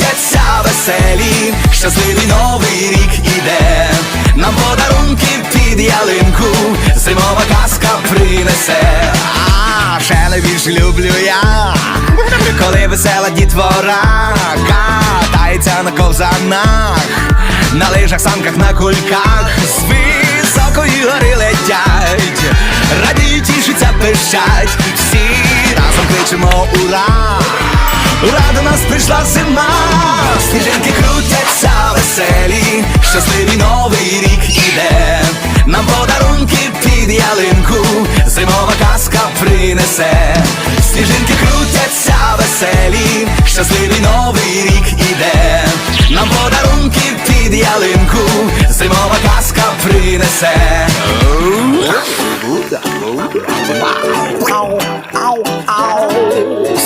крутяться веселі, щасливий новий рік іде, нам подарунки під ялинку, зимова казка принесе. А ще найбільше люблю я, коли весела дітвора катається на ковзанах, на лижах, санках, на кульках, з високої гори летять, радіють, тішаться, пищать, всі разом кричимо ура! Ура, нас прийшла зима, сніжинки крутяться веселі, щасливий новий рік іде, нам подарунки під ялинку, зимова казка принесе, сніжинки крутяться веселі, щасливий новий рік іде, нам подарунки під ялинку, зимова казка принесе.